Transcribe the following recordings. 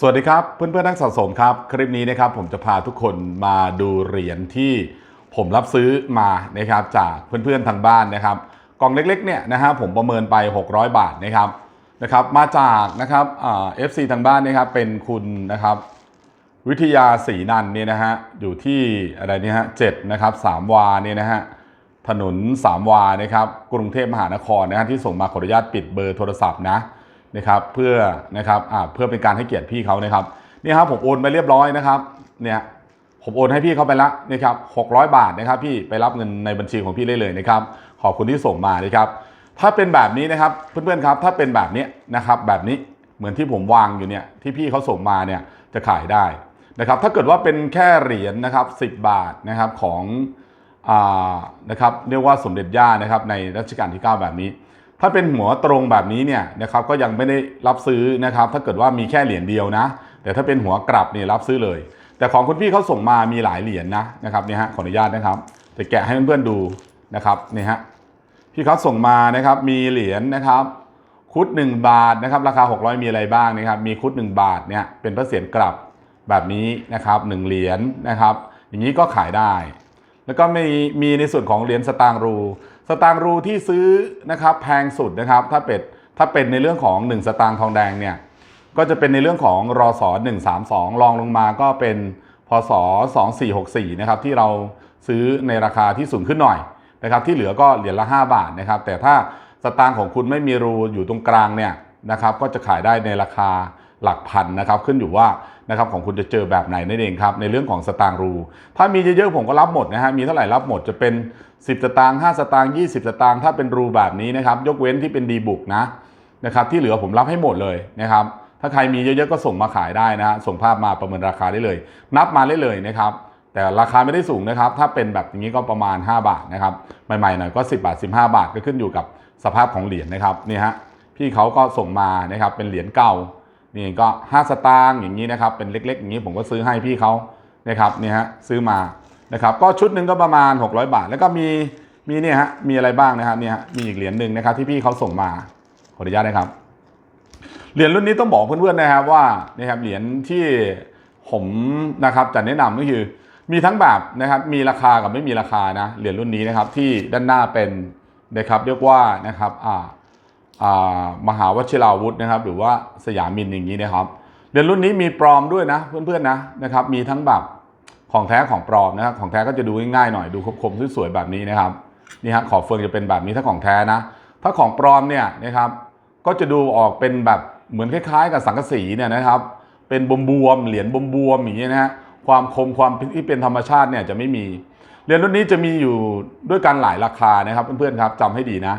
สวัสดีครับเพื่อนๆนักสะสมครับ คลิปนี้นะครับผมจะพาทุกคนมาดูเหรียญที่ผมรับซื้อมานะครับจากเพื่อนๆทางบ้านนะครับกล่องเล็กๆเนี่ยนะฮะผมประเมินไป 600 บาทนะครับนะครับมาจากนะครับเอฟซีทางบ้านนะครับเป็นคุณนะครับวิทยาศรีนันเนี่ยนะฮะอยู่ที่อะไรเนี่ยฮะเจ็ดนะครับสามวาเนี่ยนะฮะถนนสามวานะครับกรุงเทพมหานครนะฮะที่ส่งมาขออนุญาตปิดเบอร์โทรศัพท์นะ นะครับเพื่อนะครับอ่าเพื่อเป็นการให้เกียรติพี่เขานะครับนี่ครับผมโอนไปเรียบร้อยนะครับเนี่ยผมโอนให้พี่เขาไปละนะครับ600 บาทนะครับ พี่ไปรับเงินในบัญชีของพี่ได้เลยนะครับ ขอบคุณที่ส่งมานะครับถ้าเป็นแบบนี้นะครับเพื่อนๆครับถ้าเป็นแบบนี้นะครับแบบนี้เหมือนที่ผมวางอยู่เนี่ยที่พี่เขาส่งมาเนี่ยจะขายได้นะครับถ้าเกิดว่าเป็นแค่เหรียญนะครับ10บาทนะครับของอานะครับเรียกว่าสมเด็จย่านะครับในรัชกาลที่ 9 แบบนี้ ถ้าเป็นหัวตรงแบบนี้เนี่ยนะครับก็ยังไม่ได้รับซื้อนะครับถ้าเกิดว่ามีแค่เหรียญเดียวนะ แต่ถ้าเป็นหัวกลับเนี่ยรับซื้อเลย แต่ของคุณพี่เขาส่งมามีหลายเหรียญนะนะครับเนี่ยฮะขออนุญาตนะครับจะแกะให้เพื่อนๆดูนะครับเนี่ยฮะพี่เขาส่งมานะครับมีเหรียญนะครับคุด 1 บาทนะครับราคา 600 มีอะไรบ้างนะครับมีคุด 1 บาทเนี่ยเป็นพระเศียรกลับแบบนี้นะครับ1เหรียญนะครับอย่างนี้ก็ขายได้ แล้วก็มีมีในส่วนของเหรียญสตางค์รู สตางค์รูที่ซื้อนะครับแพงสุดนะครับถ้าเป็นถ้าเป็นในเรื่องของ 1 สตางค์ทองแดงเนี่ยก็จะเป็นในเรื่องของรอสอ132รองลงมาก็เป็นพศ2464นะครับที่เราซื้อในราคาที่สูงขึ้นหน่อยนะครับที่เหลือก็เหรียญละ 5 บาทนะครับแต่ถ้าสตางค์ของคุณไม่มีรูอยู่ตรงกลางเนี่ยนะครับก็จะขายได้ในราคา หลักพันนะครับขึ้นอยู่ว่านะครับของคุณจะเจอแบบไหนนั่นเองครับในเรื่องของสตางค์รู ถ้ามีเยอะๆผมก็รับหมดนะฮะมีเท่าไหร่รับหมดจะเป็น 10 สตางค์5สตางค์20 สตางค์ถ้าเป็นรูแบบนี้นะครับยกเว้นที่เป็นดีบุกนะนะครับที่เหลือผมรับให้หมดเลยนะครับถ้าใครมีเยอะๆก็ส่งมาขายได้นะฮะส่งภาพมาประเมินราคาได้เลย นับมาได้เลยนะครับแต่ราคาไม่ได้สูงนะครับ ถ้าเป็นแบบนี้ก็ประมาณ 5 บาทนะครับใหม่ๆหน่อยก็ 10 บาท 15 บาทก็ขึ้นอยู่กับสภาพของเหรียญนะครับนี่ฮะพี่เขาก็ส่งมานะครับเป็นเหรียญเก่า นี่ก็ 5 สตางค์อย่างนี้นะครับ เป็นเล็กๆ อย่างนี้ผมก็ซื้อให้พี่เขานะครับนี่ฮะซื้อมานะครับ ก็ชุดหนึ่งก็ประมาณ 600 บาท แล้วก็มีมีเนี่ยฮะมีอะไรบ้างนะครับเนี่ยมีอีกเหรียญหนึ่งนะครับ ที่พี่เขาส่งมาขออนุญาตนะครับเหรียญรุ่นนี้ต้องบอกเพื่อนๆนะครับว่านะครับเหรียญที่ผมนะครับจะแนะนำก็คือ มีทั้งแบบนะครับมีราคากับไม่มีราคานะเหรียญรุ่นนี้นะครับที่ด้านหน้าเป็นนะครับเรียกว่านะครับอ่า มหาวชิราวุธนะครับ หรือว่าสยามินอย่างนี้นะครับเหรียญรุ่นนี้มีปลอมด้วยนะเพื่อนๆนะนะครับ มีทั้งแบบของแท้ของปลอมนะครับของแท้ก็จะดูง่ายๆหน่อยดูคมๆสวยๆแบบนี้นะครับนี่ฮะขอบเฟืองจะเป็นแบบนี้ถ้าของแท้นะ ถ้าของปลอมเนี่ยนะครับ ก็จะดูออกเป็นแบบเหมือนคล้าย ๆ กับสังกะสีเนี่ยนะครับ เป็นบวมๆเหรียญบวมๆอย่างเงี้ยนะฮะความคมความที่เป็นธรรมชาติเนี่ยจะไม่มีเหรียญรุ่นนี้จะมีอยู่ด้วยกันหลายราคานะครับเพื่อนๆครับจำให้ดีนะ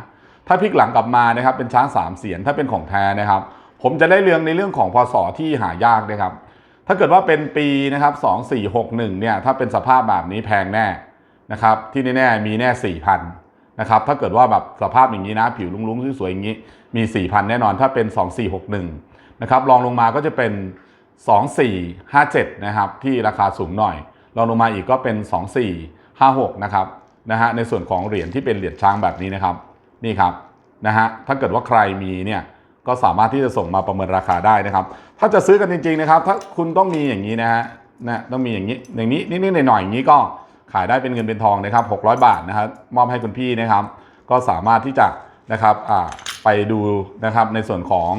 ถ้าพลิกหลังกลับมานะครับเป็นช้างสามเสียนถ้าเป็นของแท้นะครับ ผมจะได้เรื่องในเรื่องของพศที่หายากนะครับ ถ้าเกิดว่าเป็นปีนะครับ2461เนี่ยถ้าเป็นสภาพแบบนี้แพงแน่นะครับ ที่แน่ๆมีแน่4,000นะครับถ้าเกิดว่าแบบสภาพอย่างนี้นะผิวลุ้งๆสวยๆอย่างนี้มี4,000แน่นอนถ้าเป็น2461นะครับรองลงมาก็จะเป็น 2457 นะครับที่ราคาสูงหน่อยรองลงมาอีกก็เป็น 2456 นะครับนะฮะในส่วนของเหรียญที่เป็นเหรียญช้างแบบนี้นะครับ นี่ครับนะฮะถ้าเกิดว่าใครมีเนี่ยก็สามารถที่จะส่งมาประเมินราคาได้นะครับ ถ้าจะซื้อกันจริงๆนะครับ ถ้าคุณต้องมีอย่างนี้นะฮะนะต้องมีอย่างนี้อย่างนี้นิดๆหน่อยๆอย่างนี้ก็ขายได้เป็นเงินเป็นทองนะครับ 600 บาทนะครับมอบให้คุณพี่นะครับ ก็สามารถที่จะนะครับไปดูนะครับในส่วนของ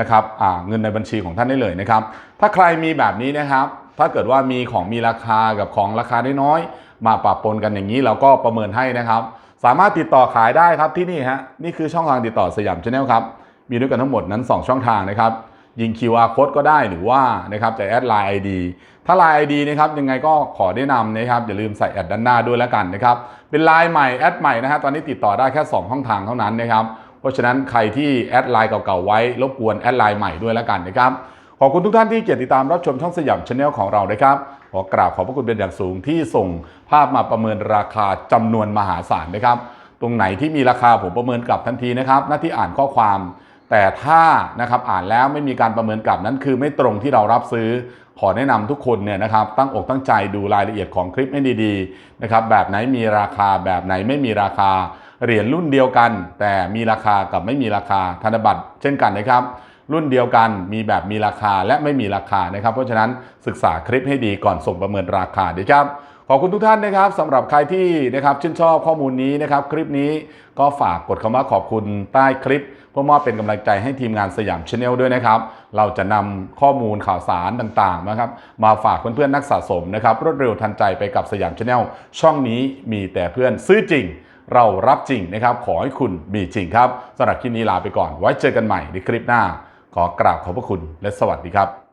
นะครับเงินในบัญชีของท่านได้เลยนะครับ ถ้าใครมีแบบนี้นะครับ ถ้าเกิดว่ามีของมีราคากับของราคาน้อยๆมาปะปนกันอย่างนี้เราก็ประเมินให้นะครับ สามารถติดต่อขายได้ครับที่นี่ฮะนี่คือช่องทางติดต่อสยามชาแนลครับมีด้วยกันทั้งหมดนั้น 2 ช่องทางนะครับยิง QR code ก็ได้หรือว่านะครับจะแอดไลน์ ID ถ้าไลน์ ID นะครับยังไงก็ขอแนะนำนะครับอย่าลืมใส่แอดด้านหน้าด้วยแล้วกันนะครับเป็นไลน์ใหม่แอดใหม่นะฮะตอนนี้ติดต่อได้แค่ 2 ช่องทางเท่านั้นนะครับเพราะฉะนั้นใครที่แอดไลน์เก่าๆไว้รบกวนแอดไลน์ใหม่ด้วยแล้วกันนะครับขอบคุณทุกท่านที่เกียรติตามรับชมช่องสยามชาแนลของเรานะครับ ขอกราบขอบพระคุณเป็นอย่างสูงที่ส่งภาพมาประเมินราคาจำนวนมหาศาลนะครับ ตรงไหนที่มีราคาผมประเมินกลับทันทีนะครับ หน้าที่อ่านข้อความ แต่ถ้านะครับอ่านแล้วไม่มีการประเมินกลับนั้น คือไม่ตรงที่เรารับซื้อขอแนะนำทุกคนเนี่ยนะครับตั้งอกตั้งใจดูรายละเอียดของคลิปให้ดีๆนะครับแบบไหนมีราคาแบบไหนไม่มีราคาเหรียญรุ่นเดียวกัน แต่มีราคากับไม่มีราคาธนบัตรเช่นกันนะครับ รุ่นเดียวกันมีแบบมีราคาและไม่มีราคานะครับ เพราะฉะนั้นศึกษาคลิปให้ดีก่อนส่งประเมินราคาดีครับขอบคุณทุกท่านนะครับสำหรับใครที่นะครับชื่นชอบข้อมูลนี้นะครับ คลิปนี้ก็ฝากกดคำว่าขอบคุณใต้คลิป เพื่อมอบเป็นกำลังใจให้ทีมงานสยามชาแนลด้วยนะครับ เราจะนำข้อมูลข่าวสารต่างๆนะครับมาฝากเพื่อนๆนักสะสมนะครับรวดเร็วทันใจไปกับสยามชาแนลช่องนี้มีแต่เพื่อนซื้อจริง เรารับจริงนะครับ ขอให้คุณมีจริงครับสำหรับคลิปนี้ลาไปก่อน ไว้เจอกันใหม่ในคลิปหน้า ขอกราบขอบพระคุณและสวัสดีครับ